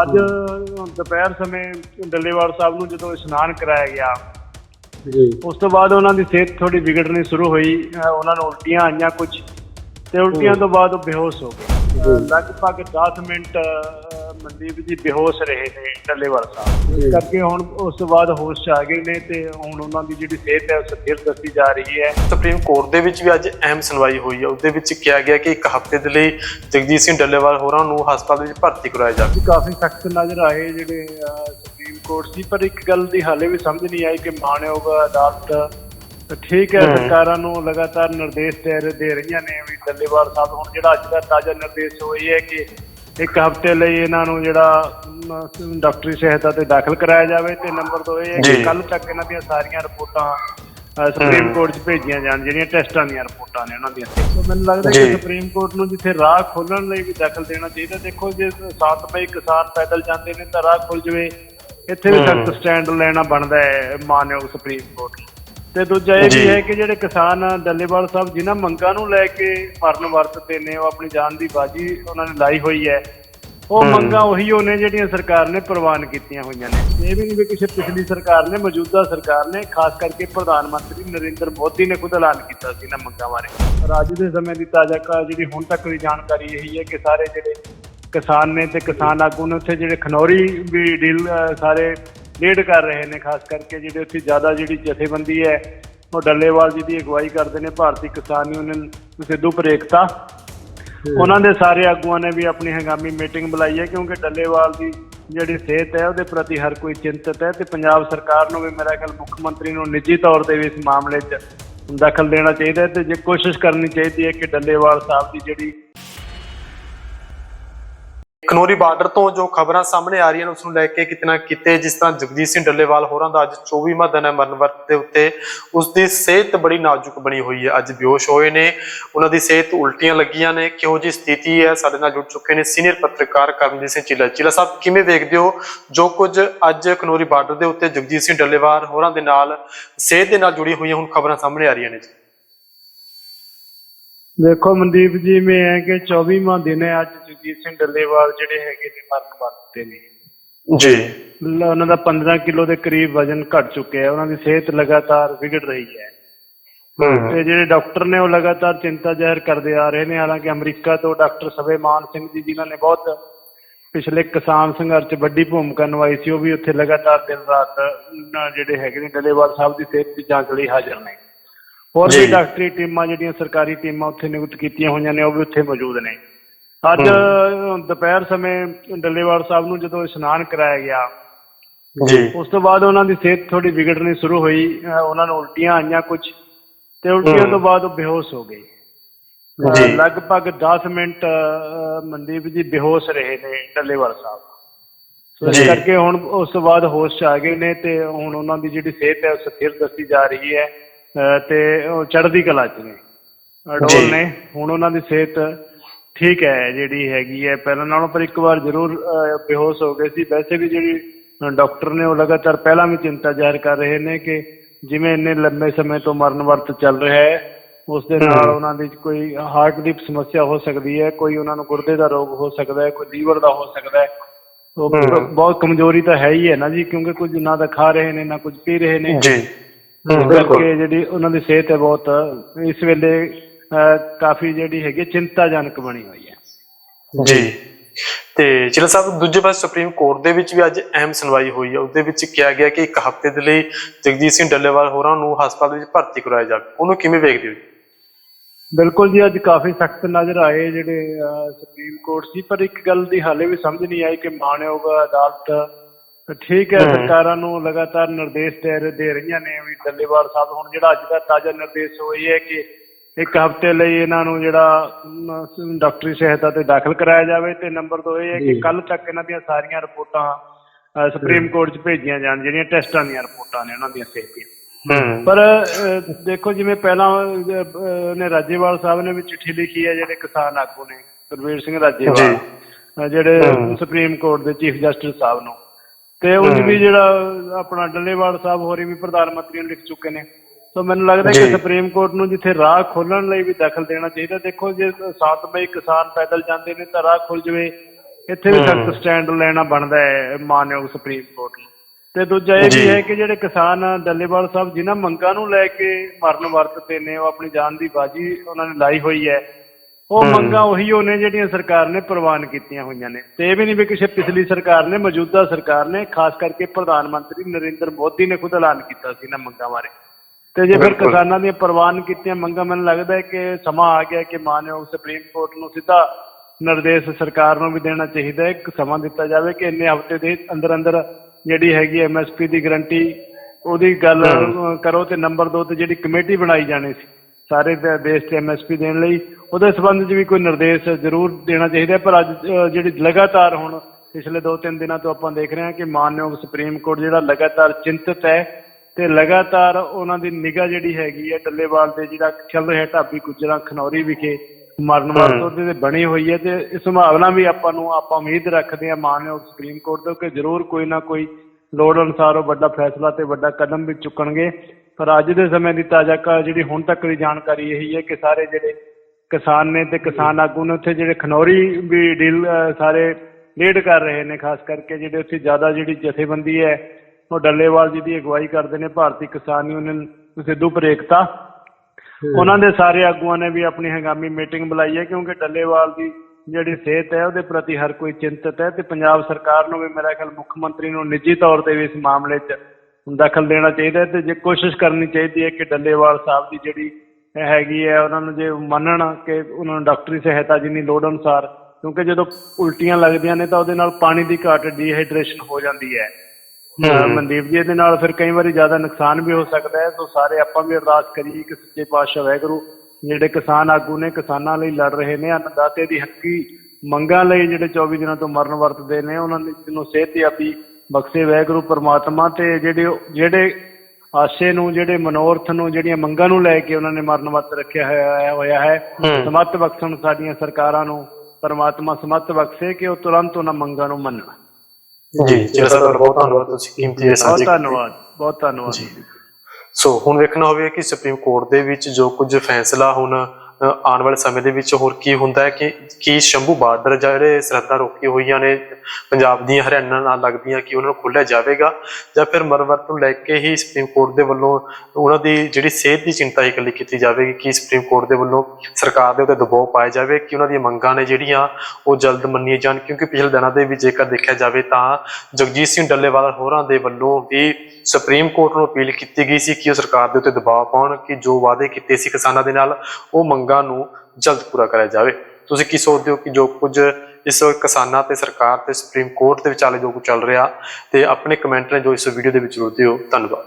ਅੱਜ ਦੁਪਹਿਰ ਸਮੇਂ ਡੱਲੇਵਾਲ ਸਾਹਿਬ ਨੂੰ ਜਦੋਂ ਇਸ਼ਨਾਨ ਕਰਾਇਆ ਗਿਆ ਜੀ। ਉਸ ਤੋਂ ਬਾਅਦ ਉਹਨਾਂ ਦੀ ਸਿਹਤ ਥੋੜੀ ਵਿਗੜਨੀ ਸ਼ੁਰੂ ਹੋਈ ਉਹਨਾਂ ਨੂੰ ਉਲਟੀਆਂ ਆਈਆਂ ਕੁਝ ਤੇ ਉਲਟੀਆਂ ਤੋਂ ਬਾਅਦ ਉਹ ਬੇਹੋਸ਼ ਹੋ ਗਏ। ਲਗਭਗ 10 ਮਿੰਟ ਮਨਦੀਪ ਜੀ ਬੇਹੋਸ਼ ਰਹੇ ਨੇ ਡੱਲੇਵਾਲ ਸਾਹਿਬ। ਇਸ ਕਰਕੇ ਹੁਣ ਉਸ ਤੋਂ ਬਾਅਦ ਹੋਸ਼ 'ਚ ਆ ਗਏ ਨੇ ਤੇ ਹੁਣ ਉਹਨਾਂ ਦੀ ਜਿਹੜੀ ਸਿਹਤ ਹੈ ਉਹ ਸਥਿਰ ਦੱਸੀ ਜਾ ਰਹੀ ਹੈ। ਸੁਪਰੀਮ ਕੋਰਟ ਦੇ ਵਿੱਚ ਵੀ ਅੱਜ ਅਹਿਮ ਸੁਣਵਾਈ ਹੋਈ ਹੈ। ਉਹਦੇ ਵਿੱਚ ਕਿਹਾ ਗਿਆ ਕਿ ਇੱਕ ਹਫ਼ਤੇ ਦੇ ਲਈ ਜਗਜੀਤ ਸਿੰਘ ਡੱਲੇਵਾਲ ਹੋਰਾਂ ਨੂੰ ਹਸਪਤਾਲ ਵਿੱਚ ਭਰਤੀ ਕਰਾਇਆ ਜਾਵੇ। ਕਾਫੀ ਸਖਤ ਨਜ਼ਰ ਆਏ ਜਿਹੜੇ ਸੁਪਰੀਮ ਕੋਰਟ ਸੀ ਪਰ ਇੱਕ ਗੱਲ ਦੀ ਹਾਲੇ ਵੀ ਸਮਝ ਨਹੀਂ ਆਈ ਕਿ ਮਾਣਯੋਗ ਅਦਾਲਤ ਠੀਕ ਹੈ ਸਰਕਾਰਾਂ ਨੂੰ ਲਗਾਤਾਰ ਨਿਰਦੇਸ਼ ਦੇ ਰਹੀਆਂ ਨੇ ਵੀ ਡੱਲੇਵਾਲ ਸਾਹਿਬ। ਹੁਣ ਜਿਹੜਾ ਅੱਜ ਦਾ ਤਾਜ਼ਾ ਨਿਰਦੇਸ਼ ਇਹ ਹੈ ਕਿ ਇੱਕ ਹਫ਼ਤੇ ਲਈ ਇਹਨਾਂ ਨੂੰ ਜਿਹੜਾ ਅਮ, ਡਾਕਟਰੀ ਸਹਾਇਤਾ ਤੇ ਦਾਖਲ ਕਰਾਇਆ ਜਾਵੇ ਤੇ ਨੰਬਰ 2 ਇਹ ਹੈ ਕਿ। ਕੱਲ ਤੱਕ ਇਹਨਾਂ ਦੀਆਂ ਸਾਰੀਆਂ ਰਿਪੋਰਟਾਂ ਸੁਪਰੀਮ ਕੋਰਟ 'ਚ ਭੇਜੀਆਂ ਜਾਣ ਜਿਹੜੀਆਂ ਟੈਸਟਾਂ ਦੀਆਂ ਰਿਪੋਰਟਾਂ ਨੇ ਉਹਨਾਂ ਦੀਆਂ ਤੇ ਮੈਨੂੰ ਲੱਗਦਾ ਕਿ ਜੀ। ਸੁਪਰੀਮ ਕੋਰਟ ਨੂੰ ਜਿੱਥੇ ਰਾਹ ਖੋਲਣ ਲਈ ਵੀ ਦਖਲ ਦੇਣਾ ਚਾਹੀਦਾ ਦੇਖੋ ਜੇ ਸਾਤਮਈ ਕਿਸਾਨ ਪੈਦਲ ਜਾਂਦੇ ਨੇ ਤਾਂ ਰਾਹ ਖੁੱਲ ਜਵੇ ਇੱਥੇ ਵੀ ਸਖਤ ਸਟੈਂਡ ਲੈਣਾ ਬਣਦਾ ਹੈ ਮਾਨਯੋਗ ਸੁਪਰੀਮ ਕੋਰਟ। ਤੇ ਦੂਜਾ ਇਹ ਵੀ। ਹੈ ਕਿ ਜਿਹੜੇ ਕਿਸਾਨ ਡੱਲੇਵਾਲ ਸਾਹਿਬ ਜਿਨ੍ਹਾਂ ਮੰਗਾਂ ਨੂੰ ਲੈ ਕੇ ਮਰਨ ਵਰਤਦੇ ਨੇ ਉਹ ਆਪਣੀ ਜਾਨ ਦੀ ਬਾਜੀ ਉਹਨਾਂ ਨੇ ਲਾਈ ਹੋਈ ਹੈ ਉਹ ਮੰਗਾਂ ਉਹੀ ਉਹ ਨੇ ਜਿਹੜੀਆਂ ਸਰਕਾਰ ਨੇ ਪ੍ਰਵਾਨ ਕੀਤੀਆਂ ਹੋਈਆਂ ਨੇ। ਇਹ ਵੀ ਨਹੀਂ ਵੀ ਕਿਸੇ ਪਿਛਲੀ ਸਰਕਾਰ ਨੇ ਮੌਜੂਦਾ ਸਰਕਾਰ ਨੇ ਖਾਸ ਕਰਕੇ ਪ੍ਰਧਾਨ ਮੰਤਰੀ ਨਰਿੰਦਰ ਮੋਦੀ ਨੇ ਖੁਦ ਐਲਾਨ ਕੀਤਾ ਸੀ ਇਹਨਾਂ ਮੰਗਾਂ ਬਾਰੇ। ਪਰ ਅੱਜ ਦੇ ਸਮੇਂ ਦੀ ਤਾਜ਼ਾ ਕਾ ਜਿਹੜੀ ਹੁਣ ਤੱਕ ਦੀ ਜਾਣਕਾਰੀ ਇਹੀ ਹੈ ਕਿ ਸਾਰੇ ਜਿਹੜੇ ਕਿਸਾਨ ਨੇ ਤੇ ਕਿਸਾਨ ਆਗੂ ਨੇ ਉੱਥੇ ਜਿਹੜੇ ਖਨੌਰੀ ਵੀ ਡੀਲ ਸਾਰੇ ਲੀਡ ਕਰ ਰਹੇ ਨੇ ਖਾਸ ਕਰਕੇ ਜਿਹੜੇ ਉੱਥੇ ਜ਼ਿਆਦਾ ਜਿਹੜੀ ਜਥੇਬੰਦੀ ਹੈ ਉਹ ਡੱਲੇਵਾਲ ਜੀ ਦੀ ਅਗਵਾਈ ਕਰਦੇ ਨੇ ਭਾਰਤੀ ਕਿਸਾਨ ਯੂਨੀਅਨ ਸਿੱਧੂਪੁਰ ਏਕਤਾ ਉਹਨਾਂ ਦੇ ਸਾਰੇ ਆਗੂਆਂ ਨੇ ਵੀ ਆਪਣੀ ਹੰਗਾਮੀ ਮੀਟਿੰਗ ਬੁਲਾਈ ਹੈ ਕਿਉਂਕਿ ਡੱਲੇਵਾਲ ਦੀ ਜਿਹੜੀ ਸਿਹਤ ਹੈ ਉਹਦੇ ਪ੍ਰਤੀ ਹਰ ਕੋਈ ਚਿੰਤਤ ਹੈ ਤੇ ਪੰਜਾਬ ਸਰਕਾਰ ਨੂੰ ਵੀ ਮੇਰਾ ਖਿਆਲ ਮੁੱਖ ਮੰਤਰੀ ਨੂੰ ਨਿੱਜੀ ਤੌਰ ਤੇ ਵੀ ਇਸ ਮਾਮਲੇ 'ਚ ਦਖਲ ਦੇਣਾ ਚਾਹੀਦਾ ਤੇ ਜੇ ਕੋਸ਼ਿਸ਼ ਕਰਨੀ ਚਾਹੀਦੀ ਹੈ ਕਿ ਡੱਲੇਵਾਲ ਸਾਹਿਬ ਦੀ ਜਿਹੜੀ ਖਨੋਰੀ ਬਾਰਡਰ ਤੋਂ ਜੋ ਖਬਰਾਂ ਸਾਹਮਣੇ ਆ ਰਹੀਆਂ ਨੇ, ਉਸ ਨੂੰ ਲੈ ਕੇ ਕਿਤਨਾ ਕਿਤੇ, ਜਿਸ ਤਰ੍ਹਾਂ ਜਗਜੀਤ ਸਿੰਘ ਡੱਲੇਵਾਲ ਹੋਰਾਂ ਦਾ ਅੱਜ 24ਵਾਂ ਦਿਨ ਹੈ ਮਰਨ ਵਰਤ ਦੇ ਉੱਤੇ, ਉਸ ਦੀ ਸਿਹਤ ਬੜੀ ਨਾਜ਼ੁਕ ਬਣੀ ਹੋਈ ਹੈ। ਅੱਜ ਬੇਹੋਸ਼ ਹੋਏ ਨੇ, ਉਹਨਾਂ ਦੀ ਸਿਹਤ ਉਲਟੀਆਂ ਲੱਗੀਆਂ ਨੇ, ਕਿਹੋ ਜੀ ਸਥਿਤੀ ਹੈ, ਸਾਡੇ ਨਾਲ ਜੁੜ ਚੁੱਕੇ ਨੇ ਸੀਨੀਅਰ ਪੱਤਰਕਾਰ ਕਰਮਜੀਤ ਸਿੰਘ ਚੀਲਾ ਚੀਲਾ ਸਾਹਿਬ, ਕਿਵੇਂ ਵੇਖਦੇ ਹੋ ਜੋ ਕੁਝ ਅੱਜ ਖਨੋਰੀ ਬਾਰਡਰ ਦੇ ਉੱਤੇ ਜਗਜੀਤ ਸਿੰਘ ਡੱਲੇਵਾਲ ਹੋਰਾਂ ਦੇ ਨਾਲ ਸਿਹਤ ਦੇ ਨਾਲ ਜੁੜੀ ਹੋਈਆਂ ਹੁਣ ਖਬਰਾਂ ਸਾਹਮਣੇ ਆ ਰਹੀਆਂ ਨੇ ਜੀ? ਦੇਖੋ ਮਨਦੀਪ ਜੀ ਮੈਂ ਹੈ ਕਿ 24ਵਾਂ ਦਿਨ ਹੈ ਅੱਜ ਜਗਜੀਤ ਸਿੰਘ ਡੱਲੇਵਾਲ ਜਿਹੜੇ ਹੈਗੇ ਨੇ ਮਰਨ ਵਰਤੇ ਨੇ। ਜੀ। ਲ- ਉਹਨਾਂ ਦਾ 15 ਕਿਲੋ ਦੇ ਕਰੀਬ ਵਜ਼ਨ ਘਟ ਚੁੱਕਿਆ ਹੈ ਉਹਨਾਂ ਦੀ ਸਿਹਤ ਲਗਾਤਾਰ ਵਿਗੜ ਰਹੀ ਹੈ। ਤੇ ਜਿਹੜੇ ਡਾਕਟਰ ਨੇ ਉਹ ਲਗਾਤਾਰ ਚਿੰਤਾ ਜ਼ਾਹਿਰ ਕਰਦੇ ਆ ਰਹੇ ਨੇ ਹਾਲਾਂਕਿ ਅਮਰੀਕਾ ਤੋਂ ਡਾਕਟਰ ਸਵੇਮਾਨ ਸਿੰਘ ਜੀ ਜਿਨ੍ਹਾਂ ਨੇ ਬਹੁਤ ਪਿਛਲੇ ਕਿਸਾਨ ਸੰਘਰਸ਼ 'ਚ ਵੱਡੀ ਭੂਮਿਕਾ ਨਿਭਾਈ ਸੀ ਉਹ ਵੀ ਉੱਥੇ ਲਗਾਤਾਰ ਦਿਨ ਰਾਤ ਜਿਹੜੇ ਹੈਗੇ ਨੇ ਡੱਲੇਵਾਲ ਸਾਹਿਬ ਦੀ ਸਿਹਤ ਦੀ ਜਾਂਚ ਲਈ ਹਾਜ਼ਰ ਨੇ। ਹੋਰ ਵੀ। ਡਾਕਟਰੀ ਟੀਮਾਂ ਜਿਹੜੀਆਂ ਸਰਕਾਰੀ ਟੀਮਾਂ ਉੱਥੇ ਨਿਯੁਕਤ ਕੀਤੀਆਂ ਹੋਈਆਂ ਨੇ ਉਹ ਵੀ ਉੱਥੇ ਮੌਜੂਦ ਨੇ। ਅੱਜ ਦੁਪਹਿਰ ਸਮੇਂ ਡੱਲੇਵਾਲ ਸਾਹਿਬ ਨੂੰ ਜਦੋਂ ਇਸ਼ਨਾਨ ਕਰਾਇਆ ਗਿਆ ਜੀ। ਉਸ ਤੋਂ ਬਾਅਦ ਉਹਨਾਂ ਦੀ ਸਿਹਤ ਥੋੜੀ ਵਿਗੜਨੀ ਸ਼ੁਰੂ ਹੋਈ ਉਹਨਾਂ ਨੂੰ ਉਲਟੀਆਂ ਆਈਆਂ ਕੁਝ ਤੇ ਉਲਟੀਆਂ ਤੋਂ ਬਾਅਦ ਉਹ ਬੇਹੋਸ਼ ਹੋ ਗਏ। ਜੀ। ਲਗਭਗ 10 ਮਿੰਟ ਮਨਦੀਪ ਜੀ ਬੇਹੋਸ਼ ਰਹੇ ਨੇ ਡੱਲੇਵਾਲ ਸਾਹਿਬ। ਸੋ ਇਸ। ਕਰਕੇ ਹੁਣ ਉਸ ਤੋਂ ਬਾਅਦ ਹੋਸ਼ 'ਚ ਆ ਗਏ ਨੇ ਤੇ ਹੁਣ ਉਹਨਾਂ ਦੀ ਜਿਹੜੀ ਸਿਹਤ ਹੈ ਉਹ ਸਥਿਰ ਦੱਸੀ ਜਾ ਰਹੀ ਹੈ। ਤੇ ਉਹ ਚੜ੍ਹਦੀ ਕਲਾ 'ਚ ਨੇ। ਅਡੋਲ। ਨੇ ਹੁਣ ਉਹਨਾਂ ਦੀ ਸਿਹਤ ਠੀਕ ਹੈ ਜਿਹੜੀ ਹੈਗੀ ਹੈ। ਪਹਿਲਾਂ ਨਾਲੋਂ ਪਰ ਇੱਕ ਵਾਰ ਜ਼ਰੂਰ ਬੇਹੋਸ਼ ਹੋ ਗਏ ਸੀ। ਵੈਸੇ ਵੀ ਜਿਹੜੀ ਡਾਕਟਰ ਨੇ ਉਹ ਲਗਾਤਾਰ ਪਹਿਲਾਂ ਵੀ ਚਿੰਤਾ ਜ਼ਾਹਿਰ ਕਰ ਰਹੇ ਨੇ ਕਿ ਜਿਵੇਂ ਇੰਨੇ ਲੰਬੇ ਸਮੇਂ ਤੋਂ ਮਰਨ ਵਰਤ ਚੱਲ ਰਿਹਾ ਹੈ ਉਸ ਦੇ ਨਾਲ ਉਹਨਾਂ ਦੀ ਕੋਈ ਹਾਰਟ ਦੀ ਸਮੱਸਿਆ ਹੋ ਸਕਦੀ ਹੈ ਕੋਈ ਉਹਨਾਂ ਨੂੰ ਗੁਰਦੇ ਦਾ ਰੋਗ ਹੋ ਸਕਦਾ ਹੈ ਕੋਈ ਲੀਵਰ ਦਾ ਹੋ ਸਕਦਾ ਹੈ। ਉਹ ਬਹੁਤ ਕਮਜ਼ੋਰੀ ਤਾਂ ਹੈ ਹੀ ਹੈ ਨਾ ਜੀ ਕਿਉਂਕਿ ਕੁਝ ਨਾ ਤਾਂ ਖਾ ਰਹੇ ਨੇ ਨਾ ਕੁਝ ਪੀ ਰਹੇ ਨੇ। ਕਰਕੇ ਜਿਹੜੀ ਉਹਨਾਂ ਦੀ ਸਿਹਤ ਹੈ ਬਹੁਤ ਇਸ ਵੇਲੇ ਕਾਫੀ ਜਿਹੜੀ ਹੈਗੀ ਚਿੰਤਾਜਨਕ ਬਣੀ ਹੋਈ ਹੈ। ਜੀ। ਤੇ ਚਿਲਾ ਸਾਹਿਬ ਦੂਜੇ ਪਾਸੇ ਸੁਪਰੀਮ ਕੋਰਟ ਦੇ ਵਿੱਚ ਵੀ ਅੱਜ ਅਹਿਮ ਸੁਣਵਾਈ ਹੋਈ ਹੈ। ਉਹਦੇ ਵਿੱਚ ਕਿਹਾ ਗਿਆ ਕਿ ਇੱਕ ਹਫ਼ਤੇ ਦੇ ਲਈ ਜਗਜੀਤ ਸਿੰਘ ਡੱਲੇਵਾਲ ਹੋਰਾਂ ਨੂੰ ਹਸਪਤਾਲ ਵਿੱਚ ਭਰਤੀ ਕਰਾਇਆ ਜਾਵੇ। ਉਹਨੂੰ ਕਿਵੇਂ ਵੇਖਦੇ ਹੋ? ਬਿਲਕੁਲ ਜੀ ਅੱਜ ਕਾਫੀ ਸਖਤ ਨਜ਼ਰ ਆਏ ਜਿਹੜੇ ਸੁਪਰੀਮ ਕੋਰਟ ਸੀ। ਪਰ ਇੱਕ ਗੱਲ ਦੀ ਹਾਲੇ ਵੀ ਸਮਝ ਨਹੀਂ ਆਈ ਕਿ ਮਾਣਯੋਗ ਅਦਾਲਤ ਠੀਕ ਹੈ ਸਰਕਾਰਾਂ ਨੂੰ ਲਗਾਤਾਰ ਨਿਰਦੇਸ਼ ਦੇ ਦੇ ਰਹੀਆਂ ਨੇ ਵੀ ਡੱਲੇਵਾਲ ਸਾਹਿਬ। ਹੁਣ ਜਿਹੜਾ ਅੱਜ ਦਾ ਤਾਜ਼ਾ ਨਿਰਦੇਸ਼ ਇਹ ਹੈ ਕਿ ਇੱਕ ਹਫ਼ਤੇ ਲਈ ਇਹਨਾਂ ਨੂੰ ਜਿਹੜਾ ਅਮ, ਡਾਕਟਰੀ ਸਹਾਇਤਾ ਤੇ ਦਾਖਲ ਕਰਾਇਆ ਜਾਵੇ ਤੇ ਨੰਬਰ 2 ਇਹ ਹੈ ਕਿ ਕੱਲ ਤੱਕ ਇਹਨਾਂ ਦੀਆਂ ਸਾਰੀਆਂ ਰਿਪੋਰਟਾਂ ਸੁਪਰੀਮ ਕੋਰਟ 'ਚ ਭੇਜੀਆਂ ਜਾਣ ਜਿਹੜੀਆਂ ਟੈਸਟਾਂ ਦੀਆਂ ਰਿਪੋਰਟਾਂ ਨੇ ਉਹਨਾਂ ਦੀਆਂ ਸਿਹਤ ਦੀਆਂ। ਹੂੰ। ਪਰ ਦੇਖੋ ਜਿਵੇਂ ਪਹਿਲਾਂ ਨੇ ਰਾਜੇਵਾਲ ਸਾਹਿਬ ਨੇ ਵੀ ਚਿੱਠੀ ਲਿਖੀ ਹੈ ਜਿਹੜੇ ਕਿਸਾਨ ਆਗੂ ਨੇ ਗੁਰਵੀਰ ਸਿੰਘ ਰਾਜੇਵਾਲ ਜੀ। ਜਿਹੜੇ ਸੁਪਰੀਮ ਕੋਰਟ ਦੇ ਚੀਫ ਜਸਟਿਸ ਸਾਹਿਬ ਨੂੰ। ਤੇ ਉਂਝ ਵੀ ਜਿਹੜਾ ਆਪਣਾ ਡੱਲੇਵਾਲ ਸਾਹਿਬ ਹੋਰੀ ਵੀ ਪ੍ਰਧਾਨ ਮੰਤਰੀ ਨੂੰ ਲਿਖ ਚੁੱਕੇ ਨੇ ਸੋ ਮੈਨੂੰ ਲੱਗਦਾ ਕਿ। ਸੁਪਰੀਮ ਕੋਰਟ ਨੂੰ ਜਿੱਥੇ ਰਾਹ ਖੋਲਣ ਲਈ ਵੀ ਦਖਲ ਦੇਣਾ ਚਾਹੀਦਾ ਦੇਖੋ ਜੇ ਸਾਤਮਈ ਕਿਸਾਨ ਪੈਦਲ ਜਾਂਦੇ ਨੇ ਤਾਂ ਰਾਹ ਖੁੱਲ ਜਵੇ ਇੱਥੇ ਵੀ। ਸਖਤ ਸਟੈਂਡ ਲੈਣਾ ਬਣਦਾ ਹੈ ਮਾਨਯੋਗ ਸੁਪਰੀਮ ਕੋਰਟ ਨੂੰ ਤੇ ਦੂਜਾ ਇਹ। ਵੀ ਹੈ ਕਿ ਜਿਹੜੇ ਕਿਸਾਨ ਡੱਲੇਵਾਲ ਸਾਹਿਬ ਜਿਨ੍ਹਾਂ ਮੰਗਾਂ ਨੂੰ ਲੈ ਕੇ ਮਰਨ ਵਰਤਦੇ ਨੇ ਉਹ ਆਪਣੀ ਜਾਨ ਦੀ ਬਾਜੀ ਉਹਨਾਂ ਨੇ ਲਾਈ ਹੋਈ ਹੈ ਉਹ। ਮੰਗਾਂ ਉਹੀ ਉਹ ਨੇ ਜਿਹੜੀਆਂ ਸਰਕਾਰ ਨੇ ਪ੍ਰਵਾਨ ਕੀਤੀਆਂ ਹੋਈਆਂ ਨੇ। ਤੇ ਇਹ ਵੀ ਨਹੀਂ ਵੀ ਕਿਸੇ ਪਿਛਲੀ ਸਰਕਾਰ ਨੇ ਮੌਜੂਦਾ ਸਰਕਾਰ ਨੇ ਖਾਸ ਕਰਕੇ ਪ੍ਰਧਾਨ ਮੰਤਰੀ ਨਰਿੰਦਰ ਮੋਦੀ ਨੇ ਖੁਦ ਐਲਾਨ ਕੀਤਾ ਸੀ ਇਹਨਾਂ ਮੰਗਾਂ ਬਾਰੇ। ਤੇ ਜੇ ਫਿਰ। ਕਿਸਾਨਾਂ ਦੀਆਂ ਪ੍ਰਵਾਨ ਕੀਤੀਆਂ ਮੰਗਾਂ ਮੈਨੂੰ ਲੱਗਦਾ ਹੈ ਕਿ ਸਮਾਂ ਆ ਗਿਆ ਕਿ ਮਾਨਯੋਗ ਸੁਪਰੀਮ ਕੋਰਟ ਨੂੰ ਸਿੱਧਾ ਨਿਰਦੇਸ਼ ਸਰਕਾਰ ਨੂੰ ਵੀ ਦੇਣਾ ਚਾਹੀਦਾ ਹੈ। ਇੱਕ ਸਮਾਂ ਦਿੱਤਾ ਜਾਵੇ ਕਿ ਇੰਨੇ ਹਫ਼ਤੇ ਦੇ ਅੰਦਰ ਅੰਦਰ ਜਿਹੜੀ ਹੈਗੀ ਐਮਐਸਪੀ ਦੀ ਗਰੰਟੀ ਉਹਦੀ ਗੱਲ ਕਰੋ ਤੇ ਨੰਬਰ 2 ਤੇ ਜਿਹੜੀ ਕਮੇਟੀ ਬਣਾਈ ਜਾਣੀ ਸੀ। ਸਾਰੇ ਦੇ- ਦੇਸ਼ ਤੇ ਐਮਐਸਪੀ ਦੇਣ ਲਈ ਉਹਦੇ ਸੰਬੰਧ 'ਚ ਵੀ ਕੋਈ ਨਿਰਦੇਸ਼ ਜ਼ਰੂਰ ਦੇਣਾ ਚਾਹੀਦਾ। ਪਰ ਅੱਜ ਅਹ, ਜਿਹੜੀ ਲਗਾਤਾਰ ਹੁਣ ਪਿਛਲੇ 2-3 ਦਿਨਾਂ ਤੋਂ ਆਪਾਂ ਦੇਖ ਰਹੇ ਹਾਂ ਕਿ ਮਾਨਯੋਗ ਸੁਪਰੀਮ ਕੋਰਟ ਜਿਹੜਾ ਲਗਾਤਾਰ ਚਿੰਤਤ ਹੈ ਤੇ ਲਗਾਤਾਰ ਉਹਨਾਂ ਦੀ ਨਿਗਾਹ ਜਿਹੜੀ ਹੈਗੀ ਹੈ ਡੱਲੇਵਾਲ ਦੇ ਜਿਹੜਾ ਚੱਲ ਰਿਹਾ ਢਾਬੀ ਗੁਜਰਾ ਖਨੌਰੀ ਵਿਖੇ ਮਰਨ ਵਾਸਤੇ ਉਹਦੇ ਤੇ ਬਣੀ ਹੋਈ ਹੈ ਤੇ ਇਸ ਸੰਭਾਵਨਾ ਵੀ ਆਪਾਂ ਨੂੰ ਆਪਾਂ ਉਮੀਦ ਰੱਖਦੇ ਹਾਂ ਮਾਨਯੋਗ ਸੁਪਰੀਮ ਕੋਰਟ ਤੋਂ ਕਿ ਜ਼ਰੂਰ ਕੋਈ ਨਾ ਕੋਈ ਲੋੜ ਅਨੁਸਾਰ ਉਹ ਵੱਡਾ ਫੈਸਲਾ ਤੇ ਵੱਡਾ ਕਦਮ ਵੀ ਚੁੱਕਣਗੇ। ਪਰ ਅੱਜ ਦੇ ਸਮੇਂ ਦੀ ਤਾਜ਼ਾ ਜਿਹੜੀ ਹੁਣ ਤੱਕ ਦੀ ਜਾਣਕਾਰੀ ਇਹੀ ਹੈ ਕਿ ਸਾਰੇ ਜਿਹੜੇ ਕਿਸਾਨ ਨੇ ਤੇ ਕਿਸਾਨ ਆਗੂ ਨੇ ਉੱਥੇ ਜਿਹੜੇ ਖਨੌਰੀ ਵੀ ਡੀਲ ਸਾਰੇ ਲੀਡ ਕਰ ਰਹੇ ਨੇ ਖਾਸ ਕਰਕੇ ਜਿਹੜੇ ਉੱਥੇ ਜ਼ਿਆਦਾ ਜਿਹੜੀ ਜਥੇਬੰਦੀ ਹੈ ਉਹ ਡੱਲੇਵਾਲ ਜੀ ਦੀ ਅਗਵਾਈ ਕਰਦੇ ਨੇ ਭਾਰਤੀ ਕਿਸਾਨ ਯੂਨੀਅਨ ਸਿੱਧੂਪੁਰ ਏਕਤਾ ਉਹਨਾਂ ਦੇ ਸਾਰੇ ਆਗੂਆਂ ਨੇ ਵੀ ਆਪਣੀ ਹੰਗਾਮੀ ਮੀਟਿੰਗ ਬੁਲਾਈ ਹੈ ਕਿਉਂਕਿ ਡੱਲੇਵਾਲ ਦੀ ਜਿਹੜੀ ਸਿਹਤ ਹੈ ਉਹਦੇ ਪ੍ਰਤੀ ਹਰ ਕੋਈ ਚਿੰਤਤ ਹੈ ਤੇ ਪੰਜਾਬ ਸਰਕਾਰ ਨੂੰ ਵੀ ਮੇਰਾ ਖਿਆਲ ਮੁੱਖ ਮੰਤਰੀ ਨੂੰ ਨਿੱਜੀ ਤੌਰ ਤੇ ਵੀ ਇਸ ਮਾਮਲੇ 'ਚ ਦਖਲ ਦੇਣਾ ਚਾਹੀਦਾ ਹੈ ਤੇ ਜੇ ਕੋਸ਼ਿਸ਼ ਕਰਨੀ ਚਾਹੀਦੀ ਹੈ ਕਿ ਡੱਲੇਵਾਲ ਸਾਹਿਬ ਦੀ ਜਿਹੜੀ ਹੈਗੀ ਹੈ ਉਹਨਾਂ ਨੂੰ ਜੇ ਮੰਨਣ ਕਿ ਉਹਨਾਂ ਨੂੰ ਡਾਕਟਰੀ ਸਹਾਇਤਾ ਜਿੰਨੀ ਲੋੜ ਅਨੁਸਾਰ ਕਿਉਂਕਿ ਜਦੋਂ ਉਲਟੀਆਂ ਲੱਗਦੀਆਂ ਨੇ ਤਾਂ ਉਹਦੇ ਨਾਲ ਪਾਣੀ ਦੀ ਘਾਟ ਡੀਹਾਈਡਰੇਸ਼ਨ ਹੋ ਜਾਂਦੀ ਹੈ। ਮਨਦੀਪ ਜੀ ਇਹਦੇ ਨਾਲ ਫਿਰ ਕਈ ਵਾਰੀ ਜ਼ਿਆਦਾ ਨੁਕਸਾਨ ਵੀ ਹੋ ਸਕਦਾ ਹੈ ਸੋ ਸਾਰੇ ਆਪਾਂ ਵੀ ਅਰਦਾਸ ਕਰੀਏ ਕਿ ਸੱਚੇ ਪਾਤਸ਼ਾਹ ਵਾਹਿਗੁਰੂ ਜਿਹੜੇ ਕਿਸਾਨ ਆਗੂ ਨੇ ਕਿਸਾਨਾਂ ਲਈ ਲੜ ਰਹੇ ਨੇ ਅੰਨਦਾਤੇ ਦੀ ਹੱਕੀ ਮੰਗਾਂ ਲਈ ਜਿਹੜੇ 24 ਦਿਨਾਂ ਤੋਂ ਮਰਨ ਵਰਤਦੇ ਨੇ ਉਹਨਾਂ ਨੂੰ ਸਿਹਤਯਾਬੀ ਬਖਸ਼ੇ ਵਾਹਿਗੁਰੂ ਪਰਮਾਤਮਾ ਤੇ ਜਿਹੜੇ ਜਿਹੜੇ ਆਸ਼ੇ ਨੂੰ ਜਿਹੜੇ ਮਨੋਰਥ ਨੂੰ ਜਿਹੜੀਆਂ ਮੰਗਾਂ ਨੂੰ ਲੈ ਕੇ ਉਹਨਾਂ ਨੇ ਮਰਨ ਵਰਤ ਰੱਖਿਆ ਹੋਇਆ ਹੋਇਆ ਹੈ। ਸਮੱਤ ਬਖਸ਼ਣ ਸਾਡੀਆਂ ਸਰਕਾਰਾਂ ਨੂੰ ਪਰਮਾਤਮਾ ਸਮੱਤ ਬਖਸ਼ੇ ਕਿ ਉਹ ਤੁਰੰਤ ਉਹਨਾਂ ਮੰਗਾਂ ਨੂੰ ਮੰਨਣ ਜੀ ਜੀ ਸਰ ਬਹੁਤ ਧੰਨਵਾਦ ਤੁਸੀਂ ਕੀਮਤੀ ਬਹੁਤ ਸਾਂਝੀ ਕੀਤੀ। ਧੰਨਵਾਦ ਬਹੁਤ ਧੰਨਵਾਦ ਜੀ। ਸੋ ਹੁਣ ਵੇਖਣਾ ਹੋਵੇ ਕਿ ਸੁਪਰੀਮ ਕੋਰਟ ਦੇ ਵਿੱਚ ਜੋ ਕੁਝ ਫੈਸਲਾ ਹੁਣ ਆਉਣ ਵਾਲੇ ਸਮੇਂ ਦੇ ਵਿੱਚ ਹੋਰ ਕੀ ਹੁੰਦਾ ਹੈ ਕਿ ਕੀ ਸ਼ੰਭੂ ਬਾਰਡਰ ਜਿਹੜੇ ਸਰਹੱਦਾਂ ਰੋਕੀ ਹੋਈਆਂ ਨੇ ਪੰਜਾਬ ਦੀਆਂ, ਹਰਿਆਣਾ ਨਾਲ ਲੱਗਦੀਆਂ, ਕਿ ਉਹਨਾਂ ਨੂੰ ਖੋਲ੍ਹਿਆ ਜਾਵੇਗਾ? ਜਾਂ ਫਿਰ ਮਰਵਰਤ ਨੂੰ ਲੈ ਕੇ ਹੀ ਸੁਪਰੀਮ ਕੋਰਟ ਦੇ ਵੱਲੋਂ ਉਹਨਾਂ ਦੀ ਜਿਹੜੀ ਸਿਹਤ ਦੀ ਚਿੰਤਾ ਇਕੱਲੀ ਕੀਤੀ ਜਾਵੇਗੀ ਕਿ ਸੁਪਰੀਮ ਕੋਰਟ ਦੇ ਵੱਲੋਂ ਸਰਕਾਰ ਦੇ ਉੱਤੇ ਦਬਾਅ ਪਾਇਆ ਜਾਵੇ, ਕਿ ਉਹਨਾਂ ਦੀਆਂ ਮੰਗਾਂ ਨੇ ਜਿਹੜੀਆਂ ਉਹ ਜਲਦ ਮੰਨੀਆਂ ਜਾਣ, ਕਿਉਂਕਿ ਪਿਛਲੇ ਦਿਨਾਂ ਦੇ ਵਿੱਚ ਜੇਕਰ ਦੇਖਿਆ ਜਾਵੇ ਤਾਂ ਜਗਜੀਤ ਸਿੰਘ ਡੱਲੇਵਾਲ ਹੋਰਾਂ ਦੇ ਵੱਲੋਂ ਵੀ ਸੁਪਰੀਮ ਕੋਰਟ ਨੂੰ ਅਪੀਲ ਕੀਤੀ ਗਈ ਸੀ ਕਿ ਉਹ ਸਰਕਾਰ ਦੇ ਉੱਤੇ ਦਬਾਅ ਪਾਉਣ, ਕਿ ਜੋ ਵਾਅਦੇ ਕੀਤੇ ਸੀ ਕਿਸਾਨਾਂ ਦੇ ਨਾਲ, ਉਹ ਮੰਗਾਂ ਨੂੰ ਜਲਦ ਪੂਰਾ ਕਰਿਆ ਜਾਵੇ। ਤੁਸੀਂ ਕੀ ਸੋਚਦੇ ਹੋ ਕਿ ਜੋ ਕੁਝ ਇਸ ਕਿਸਾਨਾਂ ਤੇ ਸਰਕਾਰ ਤੇ ਸੁਪਰੀਮ ਕੋਰਟ ਦੇ ਵਿਚਾਲੇ ਜੋ ਕੁਝ ਚੱਲ ਰਿਹਾ ਤੇ ਆਪਣੇ ਕਮੈਂਟ ਨੇ ਜੋ ਇਸ ਵੀਡੀਓ ਦੇ ਵਿੱਚ ਜਰੂਰ ਦਿਓ ਧੰਨਵਾਦ।